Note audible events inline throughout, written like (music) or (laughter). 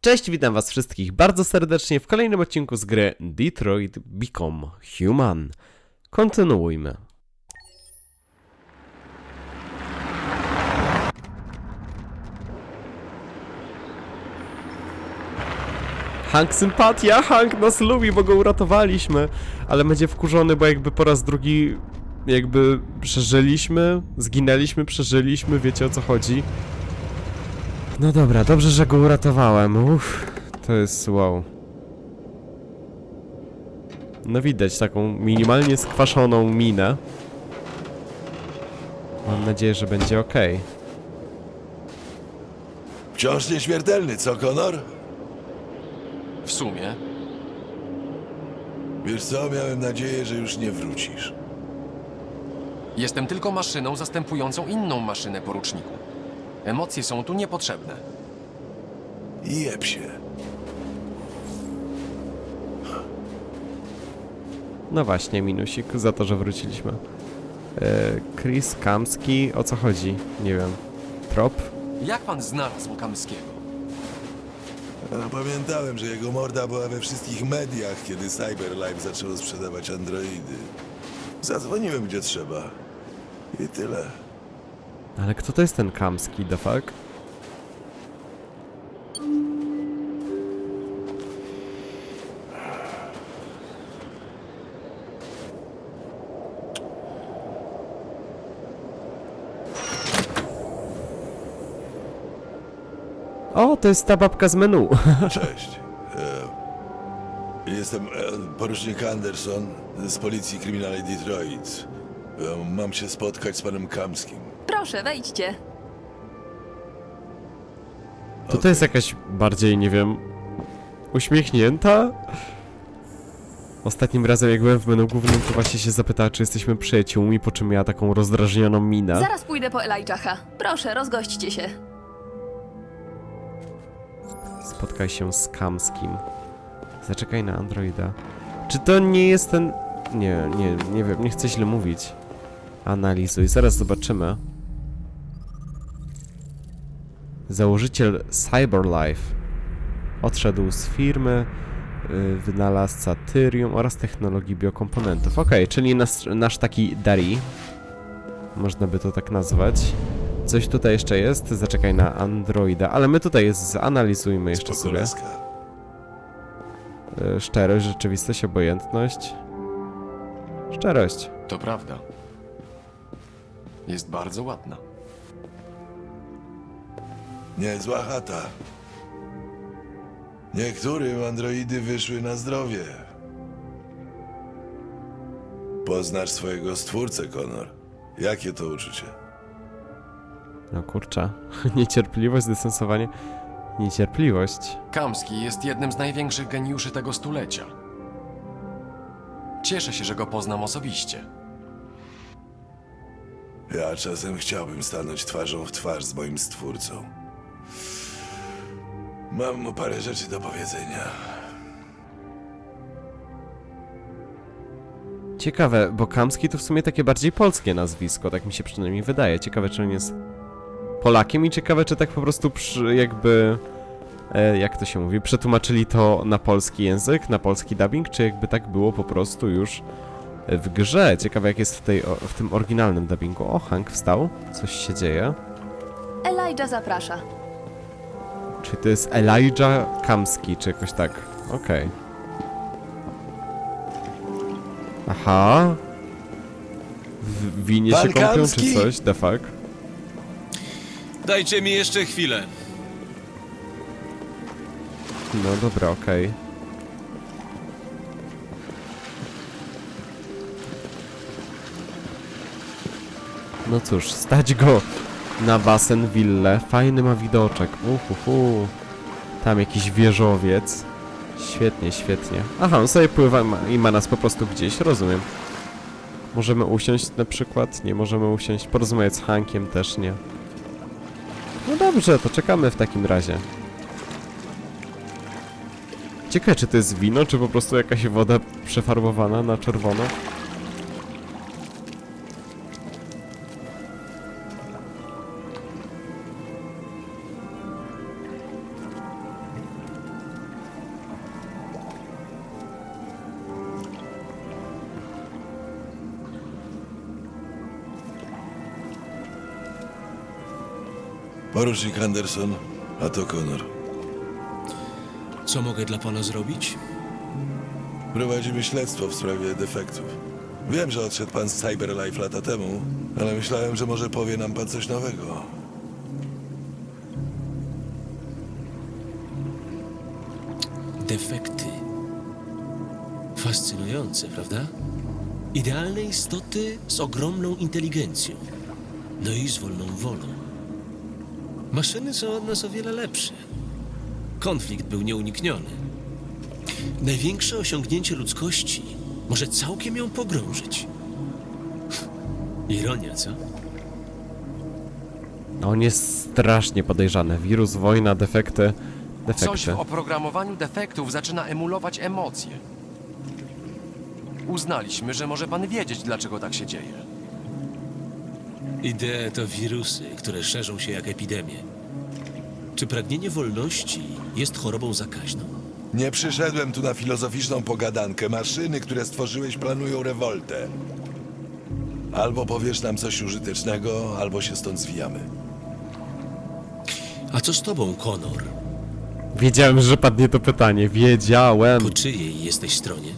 Cześć, witam was wszystkich bardzo serdecznie w kolejnym odcinku z gry Detroit Become Human. Kontynuujmy. Hank sympatia, Hank nas lubi, bo go uratowaliśmy, ale będzie wkurzony, bo jakby po raz drugi jakby przeżyliśmy, zginęliśmy, przeżyliśmy, wiecie o co chodzi. No dobra, dobrze, że go uratowałem. Uff, to jest wow. No widać taką minimalnie skwaszoną minę. Mam nadzieję, że będzie ok. Wciąż nieśmiertelny, co, Konor? W sumie Wiesz co, miałem nadzieję, że już nie wrócisz. jestem tylko maszyną zastępującą inną maszynę, poruczniku. Emocje są tu niepotrzebne. I jeb się. No właśnie, minusik za to, że wróciliśmy. E, Chris Kamski, o co chodzi? Nie wiem. Trop? Jak pan znalazł Kamskiego? A pamiętałem, że jego morda była we wszystkich mediach, kiedy Cyberlife zaczęło sprzedawać androidy. Zadzwoniłem gdzie trzeba. I tyle. Ale kto to jest ten Kamski, the fuck? O, to jest ta babka z menu. (laughs) Cześć. E, Jestem porucznik Anderson z policji kryminalnej Detroit. E, Mam się spotkać z panem Kamskim. Proszę, wejdźcie. To to jest jakaś bardziej, nie wiem, uśmiechnięta? Ostatnim razem jak byłem w menu głównym, to właśnie się zapytała, czy jesteśmy przyjaciółmi, po czym miała taką rozdrażnioną minę. Zaraz pójdę po Elijah'a. Proszę, rozgośćcie się. Spotkaj się z Kamskim. Zaczekaj na Androida. Czy to nie jest ten... Nie, nie, nie wiem, nie chcę źle mówić. Analizuj, zaraz zobaczymy. Założyciel Cyberlife odszedł z firmy, y, wynalazca Tyrium oraz technologii biokomponentów. Okej, czyli nas, nasz taki Dari, można by to tak nazwać. Coś tutaj jeszcze jest? Zaczekaj na Androida, ale my tutaj zanalizujmy jeszcze sobie. Y, Szczerość, rzeczywistość, obojętność. Szczerość. To prawda. Jest bardzo ładna. Niezła chata. Niektórym androidy wyszły na zdrowie. Poznasz swojego stwórcę, Konor. Jakie to uczucie? No kurczę. (laughs) Niecierpliwość, dystansowanie. Niecierpliwość. Kamski jest jednym z największych geniuszy tego stulecia. Cieszę się, że go poznam osobiście. Ja czasem chciałbym stanąć twarzą w twarz z moim stwórcą. Mam mu parę rzeczy do powiedzenia. Ciekawe, bo Kamski to w sumie takie bardziej polskie nazwisko, tak mi się przynajmniej wydaje. Ciekawe, czy on jest Polakiem i ciekawe, czy tak po prostu przy, jakby... E, jak to się mówi? Przetłumaczyli to na polski język, na polski dubbing, czy jakby tak było po prostu już w grze. Ciekawe, jak jest w, tej, o- w tym oryginalnym dubbingu. O, Hank wstał. Coś się dzieje. Elijah zaprasza. Czy to jest Elijah Kamski, czy jakoś tak? Okej. Aha. W winie Pan się kąpią, Kamski! czy coś? The fuck? Dajcie mi jeszcze chwilę. No dobra, okej. No cóż, stać go na basen willę. Fajny ma widoczek. Uhuhu. Tam jakiś wieżowiec. Świetnie, świetnie. Aha, on sobie pływa i ma nas po prostu gdzieś, rozumiem. Możemy usiąść na przykład? Nie możemy usiąść. Porozmawiać z Hankiem też nie. No dobrze, to czekamy w takim razie. Ciekawe, czy to jest wino, czy po prostu jakaś woda przefarbowana na czerwono? Porucznik Anderson, a to Connor. Co mogę dla pana zrobić? Prowadzimy śledztwo w sprawie defektów. Wiem, że odszedł pan z Cyberlife lata temu, ale myślałem, że może powie nam pan coś nowego. Defekty. Fascynujące, prawda? Idealne istoty z ogromną inteligencją. No i z wolną wolą. Maszyny są od nas o wiele lepsze. Konflikt był nieunikniony. Największe osiągnięcie ludzkości może całkiem ją pogrążyć. Ironia, co? On jest strasznie podejrzany. Wirus, wojna, defekty. Coś Defekty. w oprogramowaniu defektów zaczyna emulować emocje. Uznaliśmy, że może pan wiedzieć, dlaczego tak się dzieje. Idee to wirusy, które szerzą się jak epidemie. Czy pragnienie wolności jest chorobą zakaźną? Nie przyszedłem tu na filozoficzną pogadankę. Maszyny, które stworzyłeś, planują rewoltę. Albo powiesz nam coś użytecznego, albo się stąd zwijamy. A co z tobą, Konor? Wiedziałem, że padnie to pytanie. Wiedziałem. Po czyjej jesteś stronie?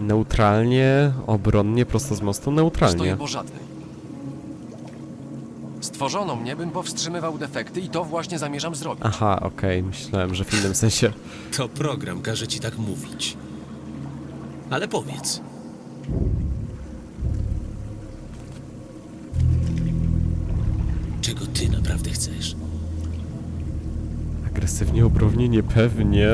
Neutralnie, obronnie, prosto z mostu, Stoję neutralnie. po żadnej. Stworzono mnie, bym powstrzymywał defekty i to właśnie zamierzam zrobić. Aha, okej, myślałem, że w innym sensie. To program każe ci tak mówić. Ale powiedz, czego ty naprawdę chcesz? Agresywnie, obrownie, niepewnie.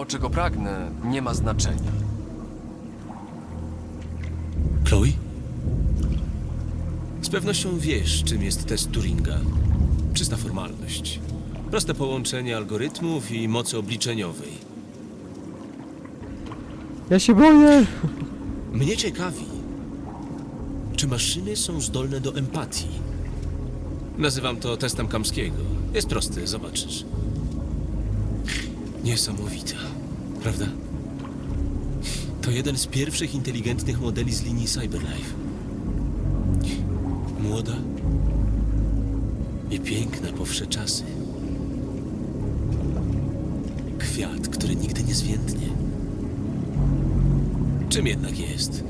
To, czego pragnę, nie ma znaczenia. Chloe? Z pewnością wiesz, czym jest test Turinga. Czysta formalność. Proste połączenie algorytmów i mocy obliczeniowej. Ja się boję. Mnie ciekawi, czy maszyny są zdolne do empatii. Nazywam to testem Kamskiego. Jest prosty, zobaczysz. Niesamowita, prawda? To jeden z pierwszych inteligentnych modeli z linii Cyberlife. Młoda i piękna po wsze czasy. Kwiat, który nigdy nie zwiędnie. Czym jednak jest?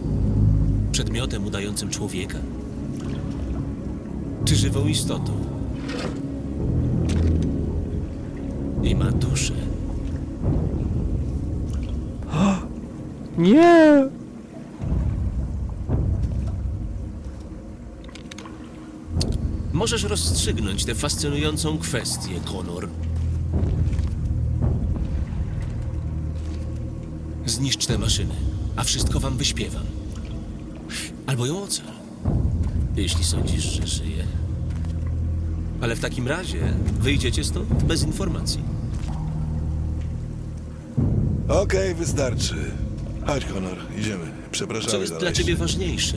Przedmiotem udającym człowieka? Czy żywą istotą? I ma duszę. (gasps) Nie! Możesz rozstrzygnąć tę fascynującą kwestię, Konor. Zniszcz tę maszynę, a wszystko wam wyśpiewam. Albo ją ocal, jeśli sądzisz, że żyje. Ale w takim razie wyjdziecie stąd bez informacji. Okej, wystarczy. Chodź, Connor, idziemy. Przepraszamy Co jest za dla wejście. ciebie ważniejsze?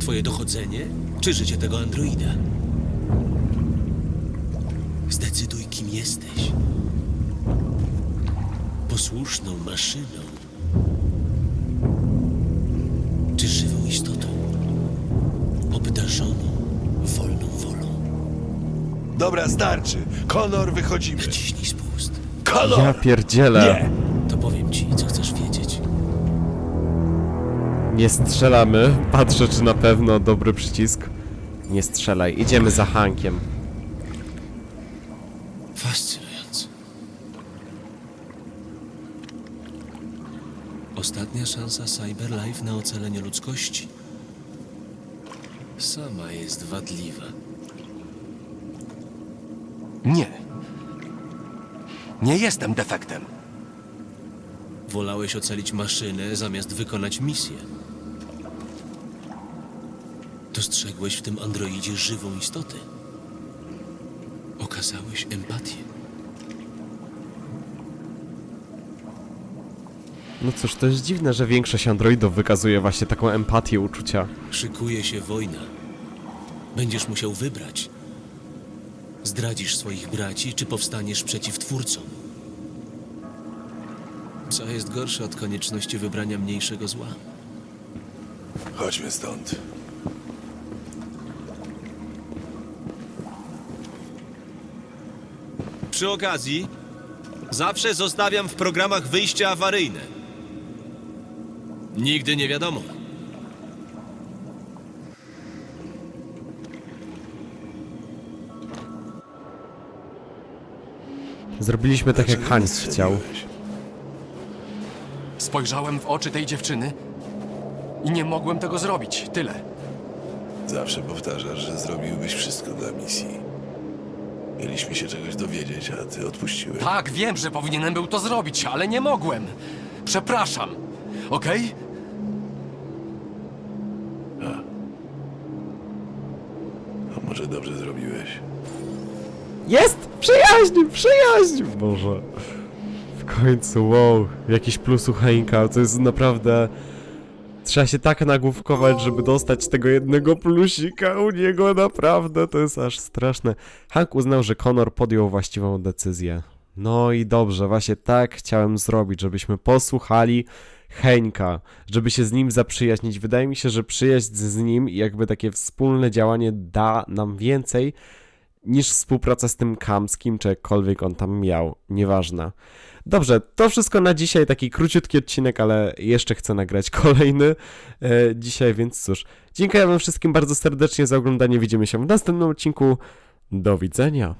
Twoje dochodzenie, czy życie tego androida? Zdecyduj, kim jesteś. Posłuszną maszyną, czy żywą istotą, obdarzoną wolną wolą. Dobra, starczy. Connor, wychodzimy. Naciśnij spust. Connor! Ja pierdzielę. Nie! To powiem ci, co chcesz wiedzieć. Nie strzelamy. Patrzę, czy na pewno dobry przycisk. Nie strzelaj. Idziemy za Hankiem. Fascynujące. Ostatnia szansa Cyberlife na ocalenie ludzkości. Sama jest wadliwa. Nie. Nie jestem defektem. Wolałeś ocalić maszynę zamiast wykonać misję. Dostrzegłeś w tym androidzie żywą istotę. Okazałeś empatię. No cóż, to jest dziwne, że większość androidów wykazuje właśnie taką empatię, uczucia. Szykuje się wojna. Będziesz musiał wybrać. Zdradzisz swoich braci, czy powstaniesz przeciw twórcom? Co jest gorsze od konieczności wybrania mniejszego zła? Chodźmy stąd. Przy okazji, zawsze zostawiam w programach wyjście awaryjne. Nigdy nie wiadomo. Zrobiliśmy tak jak Hans chciał. Spojrzałem w oczy tej dziewczyny i nie mogłem tego zrobić. Tyle. Zawsze powtarzasz, że zrobiłbyś wszystko dla misji. Mieliśmy się czegoś dowiedzieć, a ty odpuściłeś. Tak, wiem, że powinienem był to zrobić, ale nie mogłem. Przepraszam. Okej? A może dobrze zrobiłeś? Jest! Przyjaźń! Przyjaźń! Boże. W końcu, wow. Jakiś plus u Henka, to jest naprawdę... Trzeba się tak nagłówkować, żeby dostać tego jednego plusika u niego, naprawdę, to jest aż straszne. Hank uznał, że Connor podjął właściwą decyzję. No i dobrze, właśnie tak chciałem zrobić, żebyśmy posłuchali Henka, żeby się z nim zaprzyjaźnić. Wydaje mi się, że przyjaźń z nim i jakby takie wspólne działanie da nam więcej niż współpraca z tym Kamskim, czy jakkolwiek on tam miał. Nieważne. Dobrze, to wszystko na dzisiaj. Taki króciutki odcinek, ale jeszcze chcę nagrać (laughs) kolejny e, dzisiaj, więc cóż. Dziękuję Wam wszystkim bardzo serdecznie za oglądanie. Widzimy się w następnym odcinku. Do widzenia.